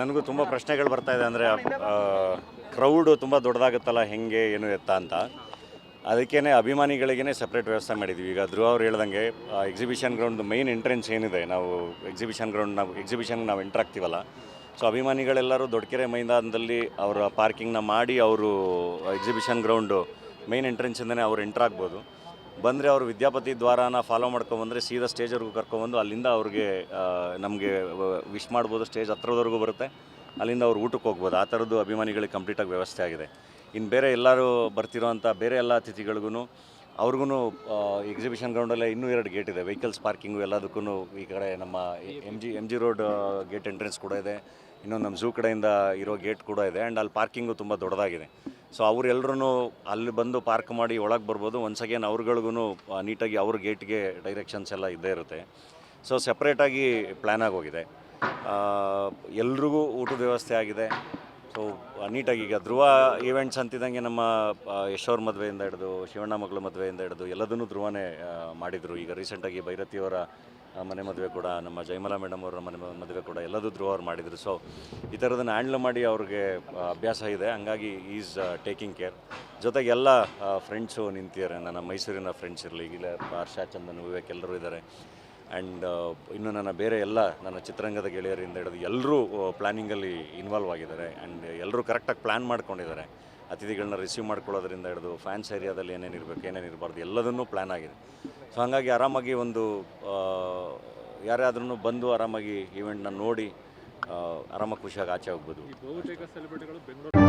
ನನಗೂ ತುಂಬ ಪ್ರಶ್ನೆಗಳು ಬರ್ತಾ ಇದೆ ಅಂದರೆ ಕ್ರೌಡು ತುಂಬ ದೊಡ್ಡದಾಗುತ್ತಲ್ಲ, ಹೆಂಗೆ, ಏನು ಎತ್ತ ಅಂತ. ಅದಕ್ಕೇ ಅಭಿಮಾನಿಗಳಿಗೇ ಸಪ್ರೇಟ್ ವ್ಯವಸ್ಥೆ ಮಾಡಿದ್ವಿ. ಈಗ ಧ್ರುವ ಅವ್ರು ಹೇಳ್ದಂಗೆ ಎಕ್ಸಿಬಿಷನ್ ಗ್ರೌಂಡ್ ಮೈನ್ ಎಂಟ್ರೆನ್ಸ್ ಏನಿದೆ, ನಾವು ಎಕ್ಸಿಬಿಷನ್ ಗ್ರೌಂಡ್ ನಾವು ಎಕ್ಸಿಬಿಷನ್ಗೆ ನಾವು ಎಂಟ್ರ್ ಆಗ್ತೀವಲ್ಲ. ಸೊ ಅಭಿಮಾನಿಗಳೆಲ್ಲರೂ ದೊಡ್ಡಕೆರೆ ಮೈದಾನದಲ್ಲಿ ಅವರ ಪಾರ್ಕಿಂಗ್ನ ಮಾಡಿ ಅವರು ಎಕ್ಸಿಬಿಷನ್ ಗ್ರೌಂಡು ಮೈನ್ ಎಂಟ್ರೆನ್ಸಿಂದನೇ ಅವ್ರು ಎಂಟ್ರ್ ಆಗ್ಬೋದು. ಬಂದರೆ ಅವರು ವಿದ್ಯಾಪತಿ ದ್ವಾರಾನ ಫಾಲೋ ಮಾಡ್ಕೊಂಬಂದರೆ ಸೀದಾ ಸ್ಟೇಜ್ವರೆಗೂ ಕರ್ಕೊಂಬಂದು ಅಲ್ಲಿಂದ ಅವ್ರಿಗೆ ನಮಗೆ ವಿಶ್ ಮಾಡ್ಬೋದು ಸ್ಟೇಜ್ ಹತ್ರದವರೆಗೂ ಬರುತ್ತೆ. ಅಲ್ಲಿಂದ ಅವ್ರು ಊಟಕ್ಕೆ ಹೋಗ್ಬೋದು. ಆ ಥರದ್ದು ಅಭಿಮಾನಿಗಳಿಗೆ ಕಂಪ್ಲೀಟಾಗಿ ವ್ಯವಸ್ಥೆ ಆಗಿದೆ. ಇನ್ನು ಬೇರೆ ಎಲ್ಲರೂ ಬರ್ತಿರೋಂಥ ಬೇರೆ ಎಲ್ಲ ಅತಿಥಿಗಳಿಗೂ ಅವ್ರಿಗೂ ಎಕ್ಸಿಬಿಷನ್ ಗ್ರೌಂಡಲ್ಲೇ ಇನ್ನೂ ಎರಡು ಗೇಟ್ ಇದೆ. ವೆಹಿಕಲ್ಸ್ ಪಾರ್ಕಿಂಗು ಎಲ್ಲದಕ್ಕೂ ಈ ಕಡೆ ನಮ್ಮ M G M G road gate entrance ಕೂಡ ಇದೆ. ಇನ್ನೊಂದು ನಮ್ಮ ಝೂ ಕಡೆಯಿಂದ ಇರೋ ಗೇಟ್ ಕೂಡ ಇದೆ. ಆ್ಯಂಡ್ ಅಲ್ಲಿ ಪಾರ್ಕಿಂಗು ತುಂಬ ದೊಡ್ಡದಾಗಿದೆ. ಸೊ ಅವರೆಲ್ಲರೂ ಅಲ್ಲಿ ಬಂದು ಪಾರ್ಕ್ ಮಾಡಿ ಒಳಗೆ ಬರ್ಬೋದು. ಒನ್ಸ್ ಅಗೇನ್ ಅವ್ರಗಳಿಗೂ ನೀಟಾಗಿ ಅವ್ರ ಗೇಟ್ಗೆ ಡೈರೆಕ್ಷನ್ಸ್ ಎಲ್ಲ ಇದ್ದೇ ಇರುತ್ತೆ. ಸೊ ಸಪ್ರೇಟಾಗಿ ಪ್ಲ್ಯಾನ್ ಆಗೋಗಿದೆ. ಎಲ್ರಿಗೂ ಊಟದ ವ್ಯವಸ್ಥೆ ಆಗಿದೆ. ಸೊ ನೀಟಾಗಿ ಈಗ ಧ್ರುವ ಈವೆಂಟ್ಸ್ ಅಂತಿದ್ದಂಗೆ ನಮ್ಮ ಯಶೋರ್ ಮದುವೆಯಿಂದ ಹಿಡಿದು, ಶಿವಣ್ಣ ಮಗಳ ಮದುವೆಯಿಂದ ಹಿಡಿದು ಎಲ್ಲದನ್ನೂ ಧ್ರುವನೇ ಮಾಡಿದರು. ಈಗ ರೀಸೆಂಟಾಗಿ ಭೈರತಿಯವರ ಮನೆ ಮದುವೆ ಕೂಡ, ನಮ್ಮ ಜಯಮಲಾ ಮೇಡಮ್ ಅವರ ಮನೆ ಮದುವೆ ಕೂಡ ಎಲ್ಲದೂ ಧ್ರುವ ಅವ್ರು ಮಾಡಿದರು. ಸೊ ಈ ಥರದನ್ನು ಹ್ಯಾಂಡ್ಲ್ ಮಾಡಿ ಅವ್ರಿಗೆ ಅಭ್ಯಾಸ ಇದೆ. ಹಂಗಾಗಿ ಈಸ್ ಟೇಕಿಂಗ್ ಕೇರ್ ಜೊತೆಗೆ ಎಲ್ಲ ಫ್ರೆಂಡ್ಸು ನಿಂತಿದ್ದಾರೆ. ನನ್ನ ಮೈಸೂರಿನ ಫ್ರೆಂಡ್ಸ್ ಇರಲಿ, ಇಲ್ಲ ಹರ್ಷ ಚಂದನ್, ವಿವೇಕ್ ಎಲ್ಲರೂ ಇದ್ದಾರೆ. ಆ್ಯಂಡ್ ಇನ್ನು ನನ್ನ ಬೇರೆ ಎಲ್ಲ, ನನ್ನ ಚಿತ್ರರಂಗದ ಗೆಳೆಯರಿಂದ ಹಿಡಿದು ಎಲ್ಲರೂ ಪ್ಲ್ಯಾನಿಂಗಲ್ಲಿ ಇನ್ವಾಲ್ವ್ ಆಗಿದ್ದಾರೆ. ಆ್ಯಂಡ್ ಎಲ್ಲರೂ ಕರೆಕ್ಟಾಗಿ ಪ್ಲ್ಯಾನ್ ಮಾಡ್ಕೊಂಡಿದ್ದಾರೆ. ಅತಿಥಿಗಳನ್ನ ರಿಸೀವ್ ಮಾಡ್ಕೊಳ್ಳೋದ್ರಿಂದ ಹಿಡಿದು ಫ್ಯಾನ್ಸ್ ಏರಿಯಾದಲ್ಲಿ ಏನೇನು ಇರಬೇಕು, ಏನೇನು ಇರಬಾರ್ದು, ಎಲ್ಲದನ್ನೂ ಪ್ಲ್ಯಾನ್ ಆಗಿದೆ. ಸೊ ಹಾಗಾಗಿ ಆರಾಮಾಗಿ ಒಂದು ಯಾರಾದ್ರೂ ಬಂದು ಆರಾಮಾಗಿ ಈವೆಂಟ್ನ ನೋಡಿ ಆರಾಮಾಗಿ ಖುಷಿಯಾಗಿ ಆಚೆ ಹೋಗ್ಬೋದು. ಬಹುತೇಕ ಸೆಲೆಬ್ರಿಟಿಗಳು ಬೆಂಗಳೂರು